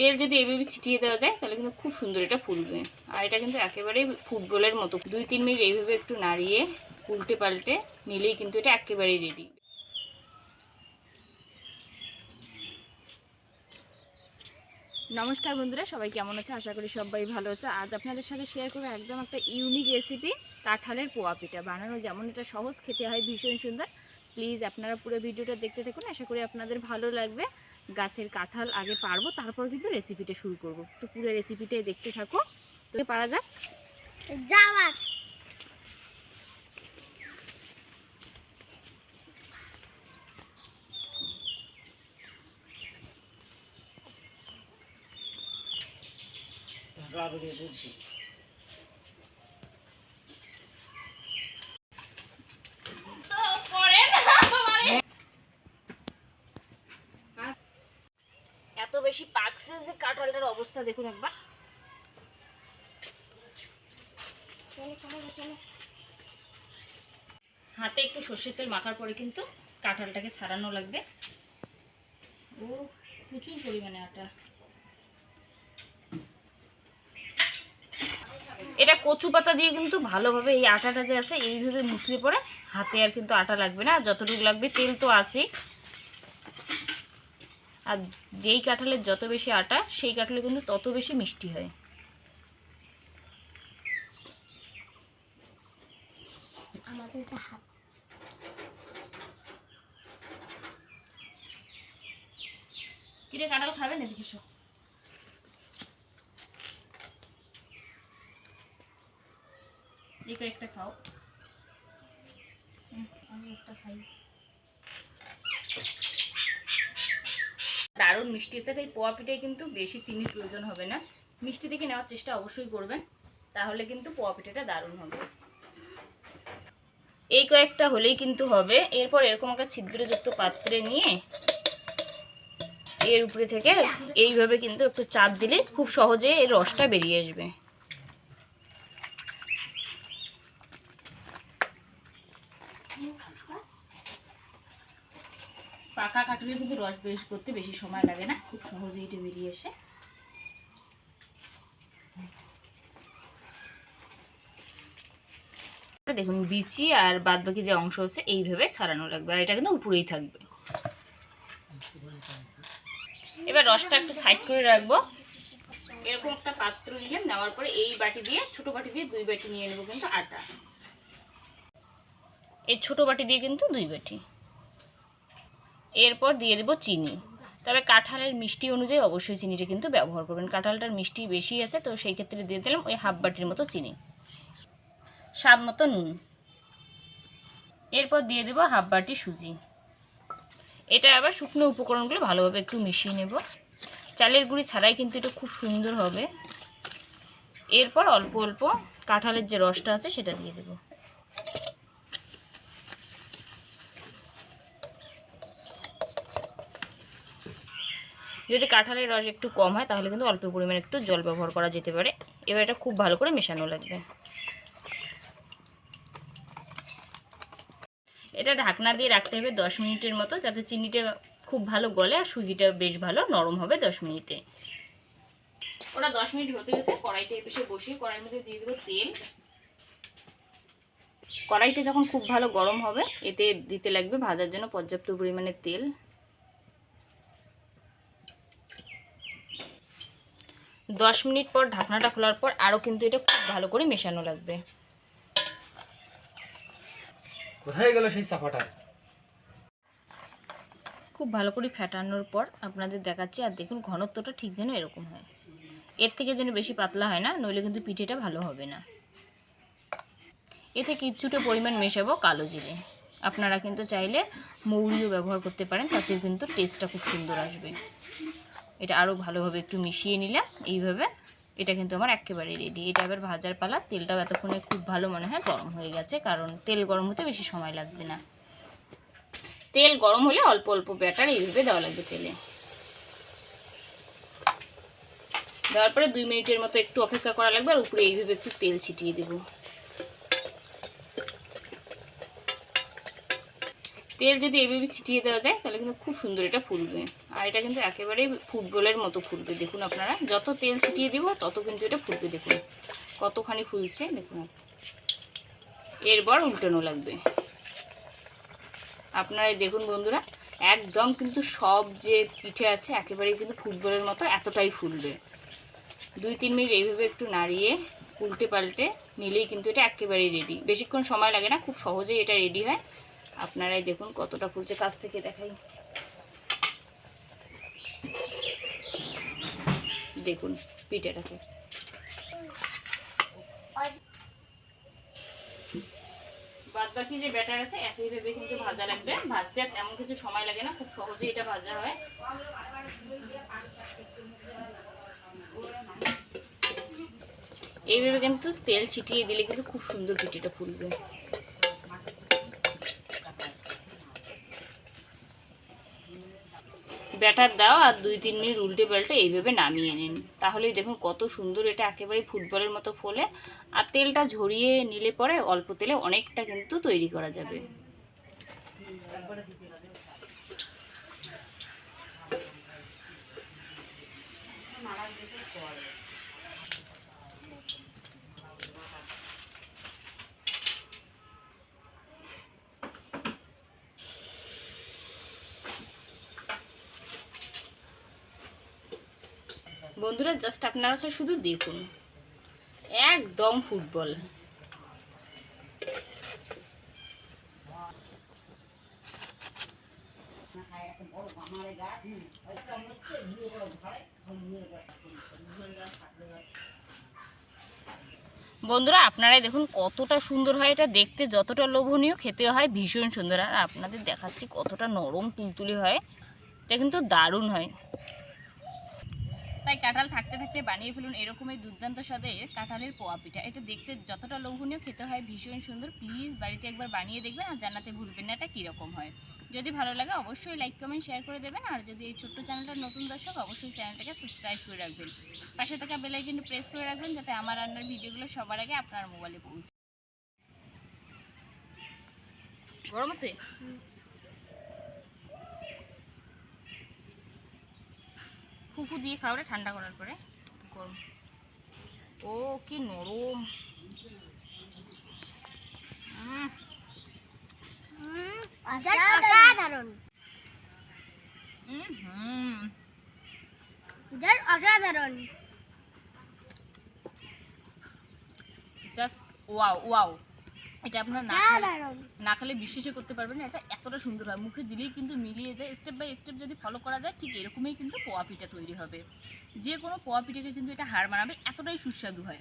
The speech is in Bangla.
তেল যদি এভাবে ছিটিয়ে দেওয়া যায়, তাহলে কিন্তু খুব সুন্দর এটা ফুলবে। আর এটা কিন্তু একেবারেই ফুটবলের মতো। দুই তিন মিনিট এইভাবে একটু নাড়িয়ে, উল্টে পাল্টে নিলেই কিন্তু এটা একেবারেই রেডি নমস্কার বন্ধুরা, সবাই কেমন আছে? আশা করি সবাই ভালো আছে। আজ আপনাদের সাথে শেয়ার করব একদম একটা ইউনিক রেসিপি কাঁঠালের পোয়া পিঠা। বানানো যেমন এটা সহজ, খেতে হয় ভীষণ সুন্দর। প্লিজ আপনারা পুরো ভিডিওটা দেখতে থাকুন। আশা করি আপনাদের ভালো লাগবে। গাছের কাঁঠাল আগে পারব তারপর কিন্তু রেসিপিটা শুরু করব। তো পুরো রেসিপিটাই দেখতে থাকো। তো পারা যাক। যাওয়ার। এত বেশি পাকছে যে কাঁঠালটার অবস্থা দেখুন একবার। হাতে একটু সর্ষের তেল মাখার পরে কিন্তু কাঁঠালটাকে ছাড়ানো লাগবে। ও, প্রচুর পরিমাণে আটা। এটা কচু পাতা দিয়ে কিন্তু ভালোভাবে এই আটাটা যে আছে, এইভাবে মুসলি পরে হাতে আর কিন্তু আটা লাগবে না। যতটুকু লাগবে, তেল তো আছেই। আর যেই কাঁঠালের যত বেশি আটা সেই কাঁঠালে কিন্তু তত বেশি মিষ্টি হয়। আমাদের হাত। কিরে কাঁঠাল খাবে না দেখিস এই কয়েকটা খাও। আমি একটা খাই। দারুণ মিষ্টি এসে এই পোয়া পিঠায় কিন্তু বেশি চিনির প্রয়োজন হবে না। মিষ্টি দেখে নেওয়ার চেষ্টা অবশ্যই করবেন, তাহলে কিন্তু পোয়া পিঠাটা দারুণ হবে। এই কয়েকটা হলেই কিন্তু হবে। এরপর এরকম একটা ছিদ্রযুক্ত পাত্রে নিয়ে এর উপরে থেকে এইভাবে কিন্তু একটু চাপ দিলে খুব সহজে এর রসটা বেরিয়ে আসবে। পাকা কাটলে কিন্তু রস বেশ করতে বেশি সময় লাগে না খুব সহজেই এটা বেরিয়ে আসে। দেখুন বিচি আর বাদ বাকি যে অংশ আছে এইভাবে ছাড়ানো লাগবে আর এটা কিন্তু উপরেই থাকবে। এবার রসটা একটু সাইড করে রাখব। এরকম একটা পাত্র নিলাম নেওয়ার পরে এই বাটি দিয়ে ছোট বাটি দিয়ে দুই বাটি নিয়ে নেব কিন্তু আটা। এই ছোট বাটি দিয়ে কিন্তু দুই বাটি। এরপর দিয়ে দেবো চিনি। তবে কাঁঠালের মিষ্টি অনুযায়ী অবশ্যই চিনিটা কিন্তু ব্যবহার করবেন। কাঁঠালটার মিষ্টি বেশি আছে, তো সেই ক্ষেত্রে দিয়ে দিলাম ওই হাফ বাটির মতো চিনি। স্বাদ মতো নুন। এরপর দিয়ে দেবো হাফ বাটি সুজি। এটা আবার শুকনো উপকরণগুলো ভালোভাবে একটু মিশিয়ে নেব। চালের গুঁড়ি ছাড়াই কিন্তু এটা খুব সুন্দর হবে। এরপর অল্প অল্প কাঁঠালের যে রসটা আছে সেটা দিয়ে দেব। যদি কাঁঠালের রস একটু কম হয়, তাহলে কিন্তু অল্প পরিমাণে একটু জল ব্যবহার করা যেতে পারে। এবার এটা খুব ভালো করে মেশানো লাগবে। এটা ঢাকনা দিয়ে রাখতে হবে দশ মিনিটের মতো, যাতে চিনিটা খুব ভালো গলে আর সুজিটা বেশ ভালো নরম হবে দশ মিনিটে। ওটা দশ মিনিট হতে হতে কড়াইটা এপিসে বসিয়ে কড়াইয়ের মধ্যে দিয়ে দেবো তেল। কড়াইটা যখন খুব ভালো গরম হবে, এতে দিতে লাগবে ভাজার জন্য পর্যাপ্ত পরিমাণে তেল। দশ মিনিট পর ঢাকনাটা খোলার পর আরও কিন্তু এটা খুব ভালো করে মেশানো লাগবে। কোথায় গেল সেই চাপাটা? খুব ভালো করে ফ্যাটানোর পর আপনাদের দেখাচ্ছি আর দেখুন ঘনত্বটা ঠিক যেন এরকম হয়। এর থেকে যেন বেশি পাতলা হয় না নইলে কিন্তু পিঠেটা ভালো হবে না। এতে কিছুটা পরিমাণ মেশাবো কালো জিরে। আপনারা কিন্তু চাইলে মৌরিও ব্যবহার করতে পারেন তাতে কিন্তু টেস্টটা খুব সুন্দর আসবে। এটা আরও ভালোভাবে একটু মিশিয়ে নিলাম। এইভাবে এটা কিন্তু আমার একেবারে রেডি এটা এবার ভাজার পালা। তেলটাও এতক্ষণে খুব ভালো মনে হয় গরম হয়ে গেছে, কারণ তেল গরম হতে বেশি সময় লাগবে না। তেল গরম হলে অল্প অল্প ব্যাটার এইভাবে দেওয়া লাগবে তেলে। দেওয়ার পরে দুই মিনিটের মতো একটু অপেক্ষা করা লাগবে আর উপরে এইভাবে একটু তেল ছিটিয়ে দেব। তেল যদি এইভাবে ছিটিয়ে দেওয়া যায়, তাহলে কিন্তু খুব সুন্দর এটা ফুলবে। আর এটা কিন্তু একেবারেই ফুটবলের মতো ফুলবে, দেখুন আপনারা। যত তেল ছিটিয়ে দিব, তত কিন্তু এটা ফুলবে, দেখুন। কতখানি ফুলছে, দেখুন। এরপর উল্টানো লাগবে। আপনারাই দেখুন বন্ধুরা, একদম কিন্তু সব যে পিঠে আছে, একেবারেই কিন্তু ফুটবলের মতো এতটাই ফুলবে। দুই, তিন মিনিট এইভাবে একটু নাড়িয়ে, উল্টে পাল্টে নিলেই কিন্তু এটা একেবারেই রেডি বেশিক্ষণ সময় লাগে না, খুব সহজেই এটা রেডি হয়। আপনারাই দেখুন কতটা ফুলছে কাছ থেকে দেখাই। দেখুন পিঠেটাকে। বাদ বাকি যে ব্যাটার আছে একইভাবে কিন্তু ভাজা লাগবে। ভাজতে আর তেমন কিছু সময় লাগে না, খুব সহজেই এটা ভাজা হয়। এইভাবে কিন্তু তেল ছিটিয়ে দিলে কিন্তু খুব সুন্দর পিঠেটা ফুলবে। ব্যাটার দাও আর দুই তিন মিনিট উল্টে পাল্টে এইভাবে নামিয়ে নিন। তাহলেই দেখুন কত সুন্দর এটা একেবারেই ফুটবলের মতো ফোলে। আর তেলটা ঝরিয়ে নিলে পরে অল্প তেলে অনেকটা কিন্তু তৈরি করা যাবে। বন্ধুরা জাস্ট আপনারা শুধু দেখুন। একদম ফুটবল। বন্ধুরা, আপনারাই দেখুন কতটা সুন্দর হয় এটা দেখতে, যতটা লোভনীয় খেতে হয় ভীষণ সুন্দর। আর আপনাদের দেখাচ্ছি কতটা নরম তুলতুলে হয়। এটা কিন্তু দারুণ হয়। তাই কাঁঠাল থাকতে থাকতে বানিয়ে ফেলুন এরকমই দুর্দান্ত স্বাদের কাঁঠালের পোয়া পিঠা। এটা দেখতে যতটা লোভনীয় খেতে হয়, ভীষণ সুন্দর। প্লিজ বাড়িতে একবার বানিয়ে দেখবেন আর জানাতে ভুলবেন না, এটা কীরকম হয়। যদি ভালো লাগে অবশ্যই লাইক কমেন্ট শেয়ার করে দেবেন। আর যদি এই ছোট্ট চ্যানেলটার নতুন দর্শক, অবশ্যই চ্যানেলটাকে সাবস্ক্রাইব করে রাখবেন। পাশে থাকা বেলাইকনটি প্রেস করে রাখবেন যাতে আমার রান্নার ভিডিওগুলো সবার আগে আপনার মোবাইলে পৌঁছে। গরম আছে? ফুফু দিয়ে খাওয়াটা ঠান্ডা করার পরে। গরম। ও কি নরম। অসাধারণ। অসাধারণ। জাস্ট ওয়াও ওয়াও এটা আপনার না না খেলে বিশ্বাসই করতে পারবেন না এটা এতটা সুন্দর হয়। মুখে দিলেই কিন্তু মিলিয়ে যায়। স্টেপ বাই স্টেপ যদি ফলো করা যায় ঠিক এরকমই কিন্তু পোয়া পিঠা তৈরি হবে। যে কোনো পোয়া পিঠাকে কিন্তু এটা হার মানাবে এতটাই সুস্বাদু হয়।